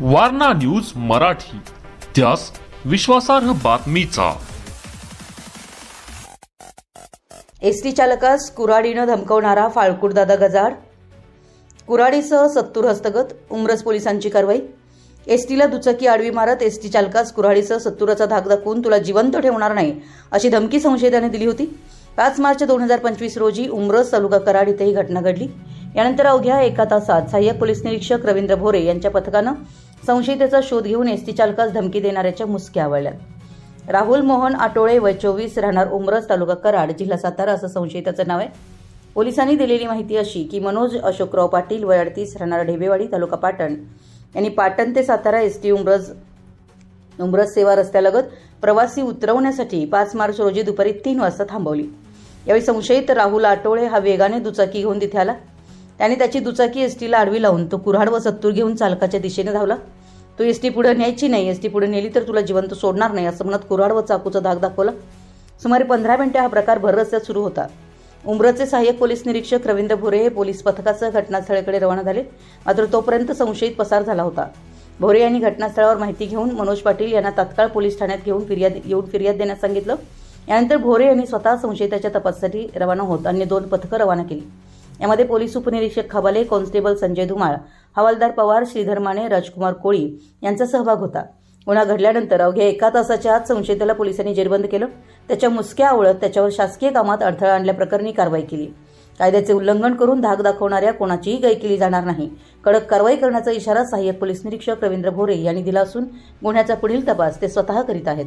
Warna news Marathi. त्यास विश्वासार्ह बातमीचा. एसटी चालकास कुऱ्हाडीनं धमकवणारा फाळकुटदादा गजाड कुराडीसह सत्तूर हस्तगत उमरस पोलिसांची कारवाई. एसटीला दुचाकी आडवी मारत एसटी चालकास कुऱ्हाडीसह सत्तूराचा धाक दाखवून तुला जिवंत ठेवणार नाही अशी धमकी संशयिताने दिली होती. पाच मार्च दोन हजार पंचवीस रोजी उमरस तालुका कराड इथे ही घटना घडली. यानंतर अवघ्या एका तासात सहाय्यक पोलीस निरीक्षक रवींद्र भोरे यांच्या पथकानं संशयितेचा शोध घेऊन एसटी चालकास धमकी देणाऱ्याच्या मुसक्या आवळल्यात. राहुल मोहन आटोळे वय चोवीस राहणार उमरस तालुका कराड जिल्हा सातारा असं संशयिताचं नाव आहे. पोलिसांनी दिलेली माहिती अशी की मनोज अशोकराव पाटील वय अडतीस राहणार ढेबेवाडी तालुका पाटण. यांनी पाटण ते सातारा एस टी उमरज उमरस सेवा रस्त्यालगत प्रवासी उतरवण्यासाठी पाच मार्च रोजी दुपारी तीन वाजता थांबवली. यावेळी संशयित राहुल आटोळे हा वेगाने दुचाकी घेऊन तिथे आला. त्याने त्याची दुचाकी एसटीला आडवी लावून तो कुऱ्हाड व सत्तूर घेऊन चालकाच्या दिशेने धावला. तो एसटी पुढे न्यायची नाही एसटी पुढे नेली तर तुला जिवंत सोडणार नाही असं म्हणत कुऱ्हाड व चाकूचा धाक दाखवला. सुमारे पंधरा मिनिटे हा प्रकार भर रस्त्यात सुरू होता. उमरचे सहाय्यक पोलीस निरीक्षक रवींद्र भोरे हे पोलीस पथकासह घटनास्थळाकडे रवाना झाले. मात्र तोपर्यंत संशयित पसार झाला होता. भोरे यांनी घटनास्थळावर माहिती घेऊन मनोज पाटील यांना तात्काळ पोलीस ठाण्यात घेऊन फिर्याद येऊन फिर्याद देण्यास सांगितलं. यानंतर भोरे यांनी स्वतः संशयिताच्या तपासासाठी रवाना होत अन्य दोन पथकं रवाना केली. यामध्ये पोलीस उपनिरीक्षक खबाले कॉन्स्टेबल संजय धुमाळ हवालदार पवार श्रीधर माने राजकुमार कोळी यांचा सहभाग होता. गुन्हा घडल्यानंतर अवघ्या एका तासाच्या आत संशयिताला पोलिसांनी जेरबंद केलं. त्याच्या मुसक्या आवळत त्याच्यावर शासकीय कामात अडथळा आणल्याप्रकरणी कारवाई केली. कायद्याचे उल्लंघन करून धाक दाखवणाऱ्या कोणाचीही गय केली जाणार नाही. कडक कारवाई करण्याचा इशारा सहाय्यक पोलीस निरीक्षक रवींद्र भोरे यांनी दिला असून गुन्ह्याचा पुढील तपास ते स्वतः करीत आहेत.